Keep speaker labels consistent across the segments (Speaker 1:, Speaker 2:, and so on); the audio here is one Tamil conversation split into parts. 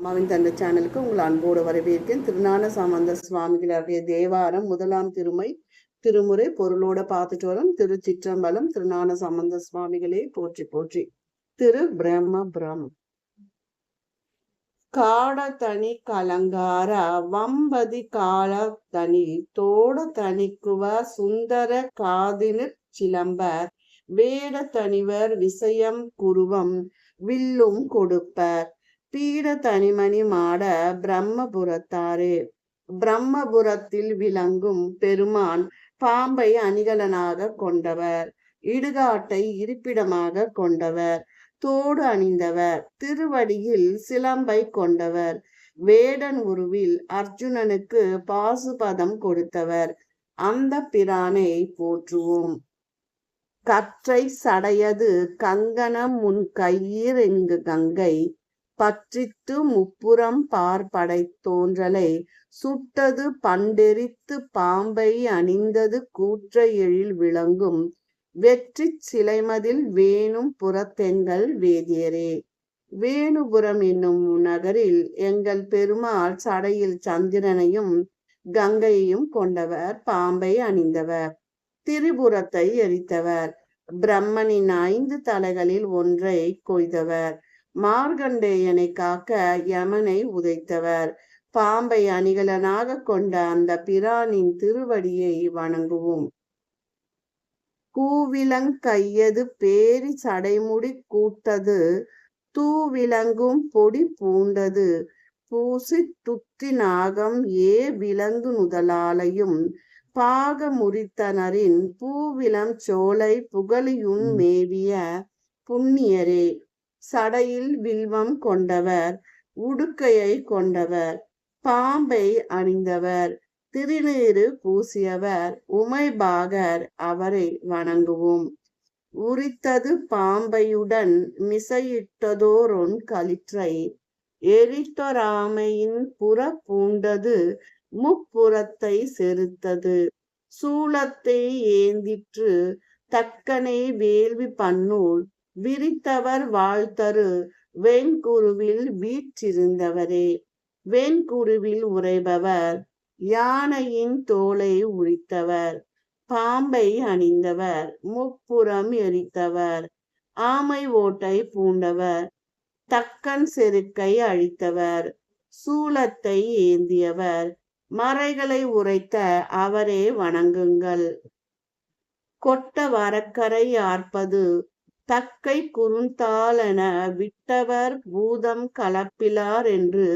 Speaker 1: அம்மாவின் தந்த சேனலுக்கு உங்கள் அன்போடு வரவேற்கிறேன். திருநான சாமந்த சுவாமிகளுடைய தேவாரம் முதலாம் திருமை திருமுறை பொருளோட பார்த்துட்டு வரும். திருச்சிற்றம்பலம் திருநான சம்பந்த சுவாமிகளே போற்றி போற்றி. திரு பிரம்ம பிரம் காட தனி கலங்கார வம்பதி கால தனி தோட தனிக்குவ சுந்தர காதினு சிலம்பர் வேட தனிவர் விசயம் குருவம் வில்லும் கொடுப்பர். பீட தனிமணி மாட பிரம்மபுரத்தாரே. பிரம்மபுரத்தில் விளங்கும் பெருமான் பாம்பை அணிகலனாக கொண்டவர். இடுகாட்டை இருப்பிடமாக கொண்டவர். தோடு அணிந்தவர். திருவடியில் சிலம்பை கொண்டவர். வேடன் உருவில் அர்ஜுனனுக்கு பாசுபதம் கொடுத்தவர். அந்த பிரானை போற்றுவோம். கற்றை சடையது கங்கணம் முன் கையீர் எங்கு கங்கை. பற்றித்து முப்புறம் பார்படை தோன்றலை. சுட்டது பண்டெரித்து பாம்பை அணிந்தது கூற்ற எழில் விளங்கும். வெற்றி சிலைமதில் வேணும் புறத்தெங்கள் வேதியரே. வேணுபுரம் என்னும் நகரில் எங்கள் பெருமாள் சடையில் சந்திரனையும் கங்கையையும் கொண்டவர் பாம்பை அணிந்தவர் திரிபுரத்தை எரித்தவர் பிரம்மனின் ஐந்து தலைகளில் ஒன்றை கொய்தவர். மார்கண்டேயனை காக்க யமனை உதைத்தவர். பாம்பை அணிகலனாக கொண்ட அந்த பிரானின் திருவடியை வணங்குவோம். கூவிலங் கையது பேரி சடைமுடி கூட்டது தூவிலங்கும் பொடி பூண்டது. பூசி துத்தி நாகம் ஏ விலங்கு நுதலாலையும் பாக முறித்தனரின் பூவிலம் சோலை புகழியுன் மேவிய புண்ணியரே. சடையில் வில்வம் கொண்டவர் உடுக்கையை கொண்டவர் பாம்பை அணிந்தவர் திருநீரு பூசியவர் உமைபாகர் அவரை வணங்குவோம். உரித்தது பாம்பையுடன் மிசையிட்டதோரொன் களிற்றை எரித்தொராமையின் புற பூண்டது முப்புறத்தை செருத்தது சூளத்தை ஏந்திற்று தக்கனை வேள்வி பன்னூல் விரித்தவர் வாழ்த்தரு வெண்குருவில் வீற்றிருந்தவரே. வெண்குருவில் உரைபவர் யானையின் தோலை உரித்தவர். பாம்பை அணிந்தவர் முப்புறம் எரித்தவர். ஆமை ஓட்டை பூண்டவர் தக்கன் செருக்கை அழித்தவர். சூலத்தை ஏந்தியவர் மறைகளை உரைத்த அவரே வணங்குங்கள். கொட்ட வரக்கரை ஆர்ப்பது தக்கை குறுந்தாளென விட்டவர் பூதம் கலப்பிலார் என்று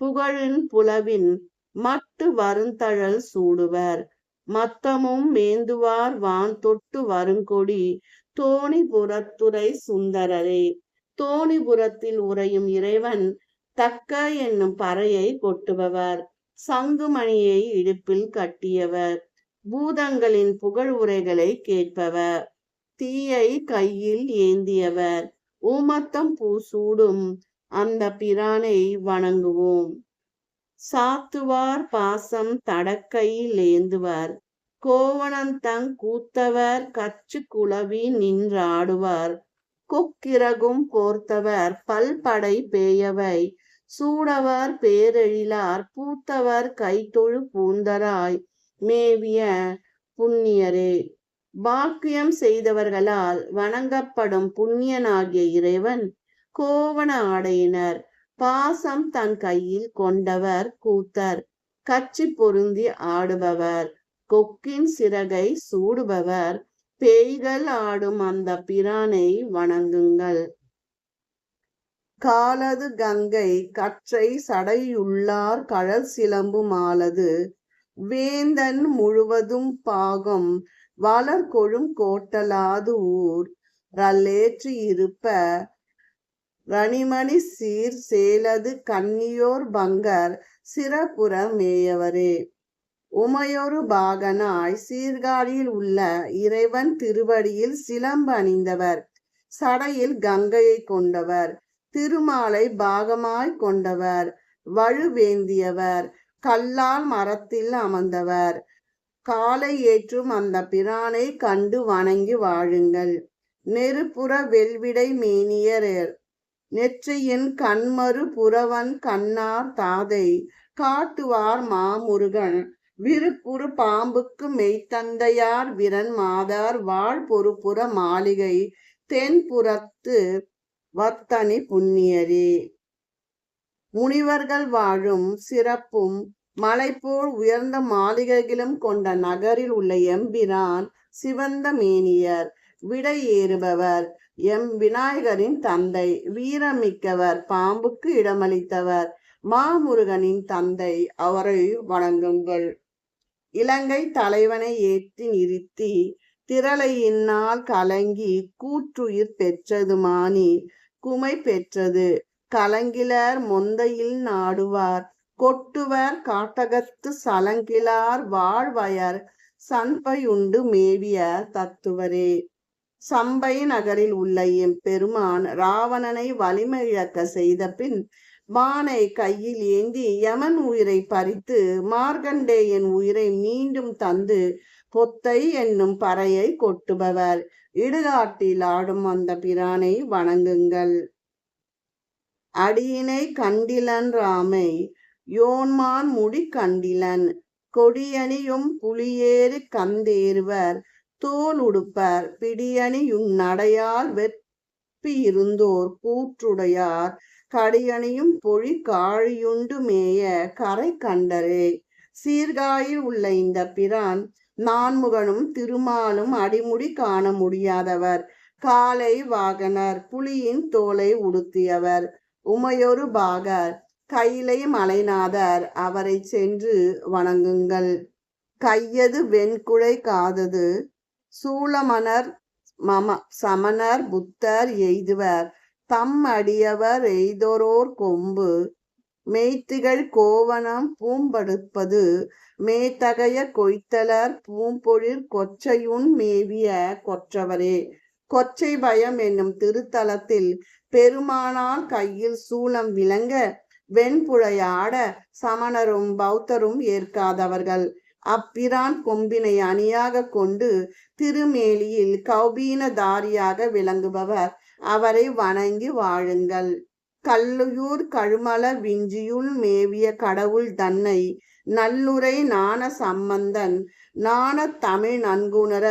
Speaker 1: புகழின் புலவின் மட்டு வருந்தழல் சூடுவர். மத்தமும் மேந்துவார் வான் தொட்டு வருங்கொடி தோணிபுரத்துறை சுந்தரரே. தோணிபுரத்தில் உறையும் இறைவன் தக்க என்னும் பறையை கொட்டுபவர். சங்குமணியை இடுப்பில் கட்டியவர். பூதங்களின் புகழ் உரைகளை கேட்பவர். தீயை கையில் ஏந்தியவர். ஊமத்தம் பூசூடும். அந்த பிரானை வணங்குவோம். சாத்துவார் பாசம் தடக்கையில் ஏந்துவர். கோவணந்தங் கூத்தவர் கச்சு குளவி நின்றாடுவார். கொக்கிரகும் கோர்த்தவர் பல்படை பேயவை. சூடவர் பேரெழிலார் பூத்தவர் கைத்தொழு பூந்தராய். மேவிய புண்ணியரே. பாக்கியம் செய்தவர்களால் வணங்கப்படும் புண்ணியனாகிய இறைவன் கோவண ஆடையினர். பாசம் தன் கையில் கொண்டவர் கூத்தர். கச்சி பொருந்தி ஆடுபவர். கொக்கின் சிறகை சூடுபவர். பேய்கள் ஆடும் அந்த பிரானை வணங்குங்கள். காலது கங்கை கற்றை சடையுள்ளார் கழல் சிலம்பு மாலது வேந்தன் முழுவதும் பாகம் வளர் கொழும் கோட்டலாது ஊர் ரல்லேற்றி இருப்ப ரணிமணி சீர் சேலது கன்னியோர் பங்கர் சிறப்புற மேயவரே. உமையொரு பாகனாய் சீர்காழியில் உள்ள இறைவன் திருவடியில் சிலம்பு அணிந்தவர் சடையில் கங்கையை கொண்டவர். திருமாலை பாகமாய் கொண்டவர். வழுவேந்தியவர். கல்லால் மரத்தில் அமர்ந்தவர். காலை ஏற்றும் அந்த பிரானை கண்டு வணங்கி வாழுங்கள். நெருப்புற வெல்விடை மேனியரேர். நெற்றியின் கண்மறு புறவன் கண்ணார் தாதை. காட்டுவார் மாமுருகன். விருப்புறு பாம்புக்கு மெய்த்தந்தையார் விரன் மாதார். வாழ் பொறுப்புற மாளிகை தென்புறத்து வத்தனி புண்ணியரே. முனிவர்கள் வாழும் சிறப்பும் மலைப்போல் உயர்ந்த மாளிகைகளும் கொண்ட நகரில் உள்ள எம்பிரான் சிவந்த மேனியர் விடை ஏறுபவர். எம் விநாயகரின் தந்தை வீரமிக்கவர் பாம்புக்கு இடமளித்தவர். மாமுருகனின் தந்தை அவரை வணங்குங்கள். இலங்கை தலைவனை ஏற்றி நிறுத்தி திரளையினால் கலங்கி கூற்றுயிர் பெற்றது மானி குமை பெற்றது. கலங்கிலர் மொந்தையில் நாடுவார். கொட்டுவர் காட்டகத்து சலங்கிலார் வாழ்வயர் சண்பையுண்டு மேவிய தத்துவரே. சம்பை நகரில் உள்ள எம்பெருமான் ராவணனை வலிமிழக்க செய்த பின் வானை கையில் ஏந்தி யமன் உயிரை பறித்து மார்கண்டேயன் உயிரை மீண்டும் தந்து பொத்தை என்னும் பறையை கொட்டுபவர். இடுகாட்டில் ஆடும் அந்த பிரானை வணங்குங்கள். அடியினை கண்டிலன் ராமை யோன்மான் முடி கண்டிலன். கொடியணியும் புலியேறு கந்தேறுவர். தோல் உடுப்பர். பிடியணியும் நடையால் வெப்பி இருந்தோர் கூற்றுடையார் கடியணியும் பொழி காழியுண்டு மேய. கரை கண்டரே. சீர்காயில் உள்ள இந்த பிரான் நான்முகனும் திருமாலும் அடிமுடி காண முடியாதவர். காலை வாகனர். புலியின் தோலை உடுத்தியவர். உமையொரு பாகர். கைலை மலைநாதர் அவரை சென்று வணங்குங்கள். கையது வெண்குழை காதது சூளமணர் மம சமணர் புத்தர் எய்துவர். தம் அடியவர் எய்தோரோர் கொம்பு மெய்த்திகள் கோவணம் பூம்படுப்பது. மேத்தகைய கொய்த்தலர் பூம்பொழில் கொச்சையுன் மேவிய கொற்றவரே. கொச்சை பயம் என்னும் திருத்தலத்தில் பெருமானால் கையில் சூளம் விளங்க வெண்புழையாட சமணரும் பௌத்தரும் ஏற்காதவர்கள். அப்பிரான் கொம்பினை அணியாக கொண்டு திருமேலியில் கௌபீனதாரியாக விளங்குபவர். அவரை வணங்கி வாழுங்கள். கல்லுயூர் கழுமல விஞ்சியுள் மேவிய கடவுள் தன்னை. நல்லுரை நாண சம்பந்தன் நாண தமிழ் நன்குணர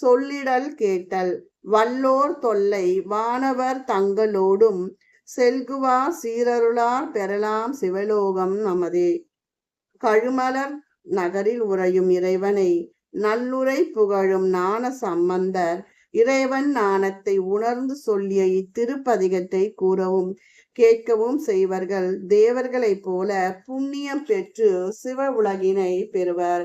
Speaker 1: சொல்லிடல் கேட்டல். வல்லோர் தொல்லை வானவர் தங்களோடும் செல்குவா சீரருளார் பெறலாம் சிவலோகம் நமதே. கழுமலர் நகரில் உறையும் இறைவனை நல்லுரை புகழும் நாண சம்பந்தர் இறைவன் நாணத்தை உணர்ந்து சொல்லிய இத்திருப்பதிகத்தை கூறவும் கேட்கவும் செய்வர்கள் தேவர்களைப் போல புண்ணியம் பெற்று சிவ உலகினை பெறுவர்.